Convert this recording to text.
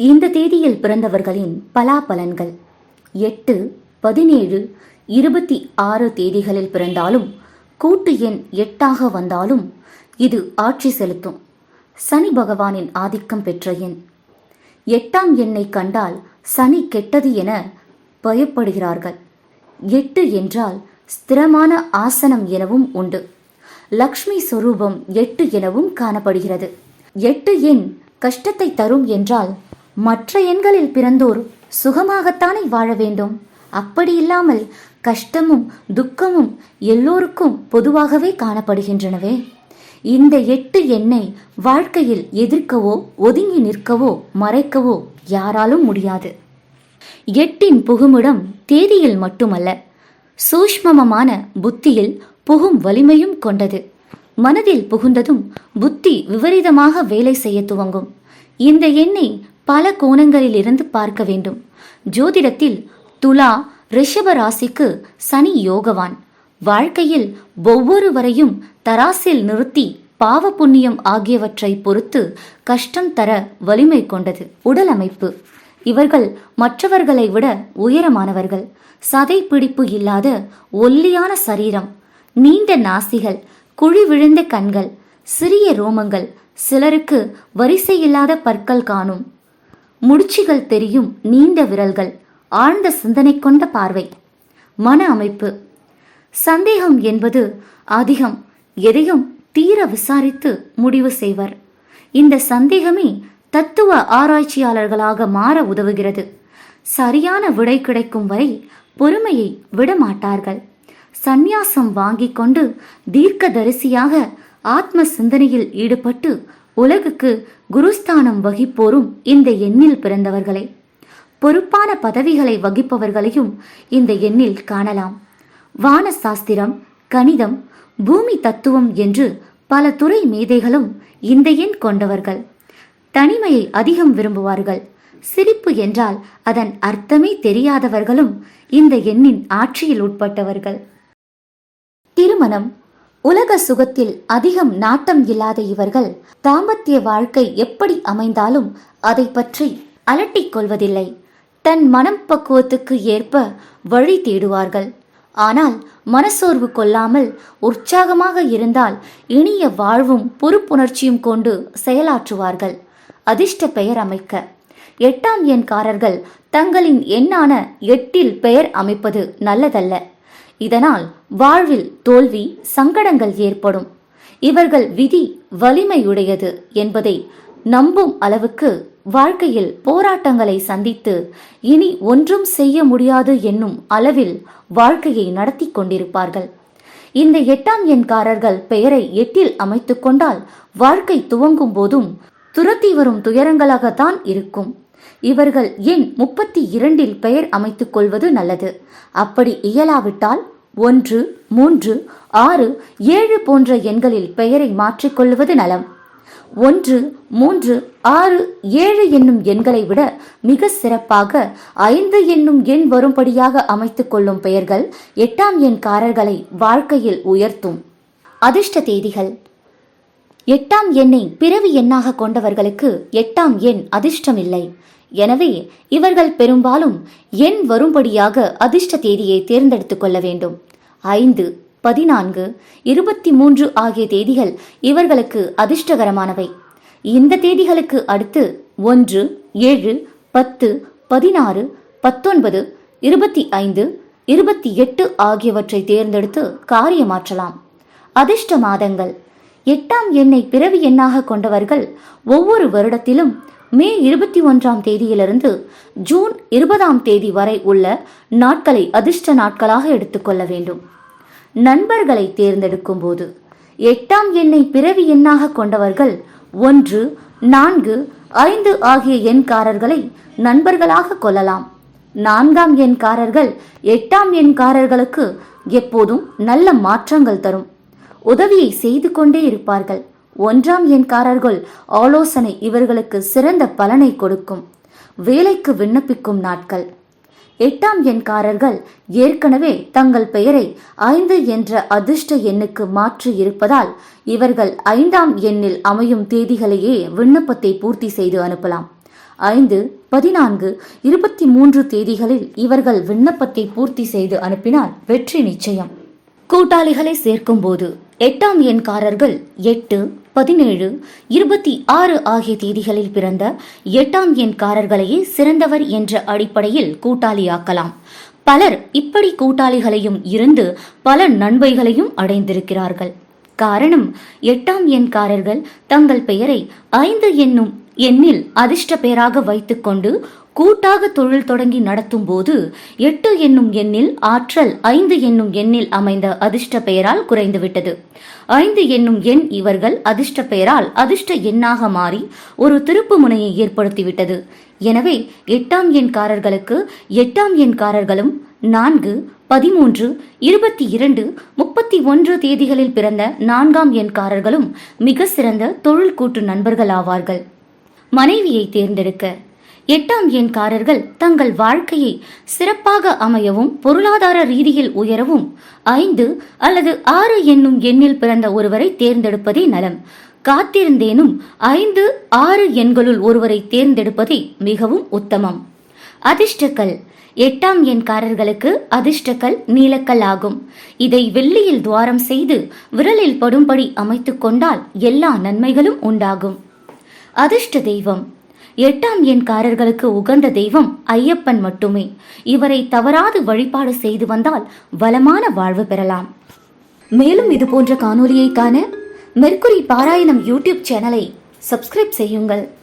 இந்த தேதியில் பிறந்தவர்களின் பலாபலன்கள். எட்டு பதினேழு இருபத்தி ஆறு தேதிகளில் பிறந்தாலும் கூட்டு எண் எட்டாக வந்தாலும் இது ஆட்சி செலுத்தும். சனி பகவானின் ஆதிக்கம் பெற்ற எண். எட்டாம் எண்ணை கண்டால் சனி கெட்டது என பயப்படுகிறார்கள். எட்டு என்றால் ஸ்திரமான ஆசனம் எனவும் உண்டு. லக்ஷ்மி சொரூபம் எட்டு எனவும் காணப்படுகிறது. எட்டு எண் கஷ்டத்தை தரும் என்றால் மற்ற எண்களில் பிறந்தோர் சுகமாகத்தானே வாழ வேண்டும். அப்படி இல்லாமல் கஷ்டமும் துக்கமும் எல்லோருக்கும் பொதுவாகவே காணப்படுகின்றனவே. இந்த எட்டு எண்ணை வாழ்க்கையில் எதிர்க்கவோ ஒதுங்கி நிற்கவோ மறைக்கவோ யாராலும் முடியாது. எட்டின் புகுமிடம் தேதியில் மட்டுமல்ல சூஷ்மமமான புத்தியில் புகும் வலிமையும் கொண்டது. மனதில் புகுந்ததும் புத்தி விபரீதமாக வேலை செய்ய துவங்கும். இந்த எண்ணை பல கோணங்களிலிருந்து பார்க்க வேண்டும். ஜோதிடத்தில் துலா ரிஷப ராசிக்கு சனி யோகவான். வாழ்க்கையில் ஒவ்வொருவரையும் தராசில் நிறுத்தி பாவ புண்ணியம் ஆகியவற்றை பொறுத்து கஷ்டம் தர வலிமை கொண்டது. உடல் அமைப்பு. இவர்கள் மற்றவர்களை விட உயரமானவர்கள். சதை பிடிப்பு இல்லாத ஒல்லியான சரீரம். நீண்ட நாசிகள் குழி விழுந்த கண்கள் சிறிய ரோமங்கள் சிலருக்கு வரிசையில்லாத பற்கள் காணும். முடிச்சுகள் தெரியும் நீண்ட விரல்கள் ஆழ்ந்த சிந்தனை கொண்ட பார்வை. மன அமைப்பு. சந்தேகம் என்பது அதிகம் எதையும் தீர விசாரித்து முடிவு செய்வர். இந்த சந்தேகமே தத்துவ ஆராய்ச்சியாளர்களாக மாற உதவுகிறது. சரியான விடை கிடைக்கும் வரை பொறுமையை விடமாட்டார்கள். சந்நியாசம் வாங்கிக் கொண்டு தீர்க்க தரிசியாக ஆத்ம சிந்தனையில் ஈடுபட்டு உலகுக்கு குருஸ்தானம் வகிப்போரும் இந்த எண்ணில் பிறந்தவர்களே. பொறுப்பான பதவிகளை வகிப்பவர்களையும் இந்த எண்ணில் காணலாம். வான சாஸ்திரம் கணிதம் பூமி தத்துவம் என்று பல துறை மேதைகளும் இந்த எண் கொண்டவர்கள். தனிமையை அதிகம் விரும்புவார்கள். சிரிப்பு என்றால் அதன் அர்த்தமே தெரியாதவர்களும் இந்த எண்ணின் ஆட்சியில் உட்பட்டவர்கள். திருமணம் உலக சுகத்தில் அதிகம் நாட்டம் இல்லாத இவர்கள் தாம்பத்திய வாழ்க்கை எப்படி அமைந்தாலும் அதை பற்றி அலட்டிக் கொள்வதில்லை. தன் மனம் பக்குவத்துக்கு ஏற்ப வழி தேடுவார்கள். ஆனால் மனசோர்வு கொள்ளாமல் உற்சாகமாக இருந்தால் இனிய வாழ்வும் பொறுப்புணர்ச்சியும் கொண்டு செயலாற்றுவார்கள். அதிர்ஷ்ட பெயர் அமைக்க. எட்டாம் எண்காரர்கள் தங்களின் எண்ணான எட்டில் பெயர் அமைப்பது நல்லதல்ல. இதனால் வாழ்வில் தோல்வி சங்கடங்கள் ஏற்படும். இவர்கள் விதி வலிமையுடையது என்பதை நம்பும் அளவுக்கு வாழ்க்கையில் போராட்டங்களை சந்தித்து இனி ஒன்றும் செய்ய முடியாது என்னும் அளவில் வாழ்க்கையை நடத்தி கொண்டிருப்பார்கள். இந்த எட்டாம் எண்காரர்கள் பெயரை எட்டில் அமைத்துக்கொண்டால் வாழ்க்கை துவங்கும் போதும் துரத்தி வரும் துயரங்களாகத்தான் இருக்கும். இவர்கள் எண் முப்பத்தி இரண்டில் பெயர் அமைத்துக் கொள்வது நல்லது? அப்படி இயலாவிட்டால் ஒன்று மூன்று ஆறு ஏழு போன்ற எண்களில் பெயரை மாற்றிக்கொள்வது நலம். ஒன்று மூன்று ஆறு ஏழு என்னும் எண்களை விட மிக சிறப்பாக ஐந்து என்னும் எண் வரும்படியாக அமைத்துக் கொள்ளும் பெயர்கள் எட்டாம் எண்காரர்களை வாழ்க்கையில் உயர்த்தும். அதிர்ஷ்ட தேதிகள். எட்டாம் எண்ணை பிறவி எண்ணாக கொண்டவர்களுக்கு எட்டாம் எண் அதிர்ஷ்டமில்லை. எனவே இவர்கள் பெரும்பாலும் எண் வரும்படியாக அதிர்ஷ்ட தேதியை தேர்ந்தெடுத்துக் கொள்ள வேண்டும். ஐந்து பதினான்கு இருபத்தி மூன்று ஆகிய தேதிகள் இவர்களுக்கு அதிர்ஷ்டகரமானவை. இந்த தேதிகளுக்கு அடுத்து ஒன்று ஏழு பத்து பதினாறு பத்தொன்பது இருபத்தி ஐந்து இருபத்தி எட்டு ஆகியவற்றை தேர்ந்தெடுத்து காரியமாற்றலாம். அதிர்ஷ்ட மாதங்கள். எட்டாம் எண்ணை பிறவி எண்ணாக கொண்டவர்கள் ஒவ்வொரு வருடத்திலும் மே இருபத்தி ஒன்றாம் தேதியிலிருந்து ஜூன் இருபதாம் தேதி வரை உள்ள நாட்களை அதிர்ஷ்ட நாட்களாக எடுத்துக்கொள்ள வேண்டும். நண்பர்களை தேர்ந்தெடுக்கும் போது எட்டாம் எண்ணை பிறவி எண்ணாக கொண்டவர்கள் ஒன்று நான்கு ஐந்து ஆகிய எண்காரர்களை நண்பர்களாக கொள்ளலாம். நான்காம் எண்காரர்கள் எட்டாம் எண்காரர்களுக்கு எப்போதும் நல்ல மாற்றங்கள் தரும். உதவியை செய்து கொண்டே இருப்பார்கள். ஒன்றாம் எண்காரர்கள் ஆலோசனை இவர்களுக்கு சிறந்த பலனை கொடுக்கும். வேலைக்கு விண்ணப்பிக்கும் நாட்கள். எட்டாம் எண்காரர்கள் ஏற்கனவே தங்கள் பெயரை ஐந்து என்ற அதிர்ஷ்ட எண்ணுக்கு மாற்றி இருப்பதால் இவர்கள் ஐந்தாம் எண்ணில் அமையும் தேதிகளையே விண்ணப்பத்தை பூர்த்தி செய்து அனுப்பலாம். ஐந்து பதினான்கு இருபத்தி மூன்று தேதிகளில் இவர்கள் விண்ணப்பத்தை பூர்த்தி செய்து அனுப்பினால் வெற்றி நிச்சயம். கூட்டாளிகளை சேர்க்கும்போது எட்டாம் எண்காரர்கள் எட்டு பதினேழு இருபத்தி ஆறு ஆகிய தேதிகளில் பிறந்த எட்டாம் எண்காரர்களையே சிறந்தவர் என்ற அடிப்படையில் கூட்டாளியாக்கலாம். பலர் இப்படி கூட்டாளிகளையும் இருந்து பல நன்மைகளையும் அடைந்திருக்கிறார்கள். காரணம் எட்டாம் எண்காரர்கள் தங்கள் பெயரை ஐந்து என்னும் எண்ணில் அதிர்ஷ்ட பெயராக வைத்துக்கொண்டு கூட்டாக தொழில் தொடங்கி நடத்தும் போது எட்டு என்னும் எண்ணில் ஆற்றல் ஐந்து என்னும் எண்ணில் அமைந்த அதிர்ஷ்ட பெயரால் குறைந்துவிட்டது. ஐந்து என்னும் எண் இவர்கள் அதிர்ஷ்ட பெயரால் அதிர்ஷ்ட எண்ணாக மாறி ஒரு திருப்பு முனையை ஏற்படுத்திவிட்டது. எனவே எட்டாம் எண்காரர்களுக்கு எட்டாம் எண்காரர்களும் நான்கு பதிமூன்று இருபத்தி இரண்டு முப்பத்தி ஒன்று தேதிகளில் பிறந்த நான்காம் எண்காரர்களும் மிக சிறந்த தொழில் கூட்டு நண்பர்கள் ஆவார்கள். மனைவியை தேர்ந்தெடுக்க. எட்டாம் எண்காரர்கள் தங்கள் வாழ்க்கையை சிறப்பாக அமையவும் பொருளாதார ரீதியில் உயரவும் ஐந்து அல்லது ஆறு என்னும் எண்ணில் பிறந்த ஒருவரை தேர்ந்தெடுப்பதே நலம். காத்திருந்தேனும் ஐந்து ஆறு எண்களுள் ஒருவரை தேர்ந்தெடுப்பதே மிகவும் உத்தமம். அதிர்ஷ்டக்கல். எட்டாம் எண்காரர்களுக்கு அதிர்ஷ்டக்கல் நீலக்கல் ஆகும். இதை வெள்ளியில் துவாரம் செய்து விரலில் படும்படி அமைத்துக் கொண்டால் எல்லா நன்மைகளும் உண்டாகும். அதிர்ஷ்ட தெய்வம். எட்டாம் எண்காரர்களுக்கு உகந்த தெய்வம் ஐயப்பன் மட்டுமே. இவரை தவறாது வழிபாடு செய்து வந்தால் வளமான வாழ்வு பெறலாம். மேலும் இது போன்ற காணொலியை காண மெர்க்குரி பாராயணம் யூடியூப் சேனலை சப்ஸ்கிரைப் செய்யுங்கள்.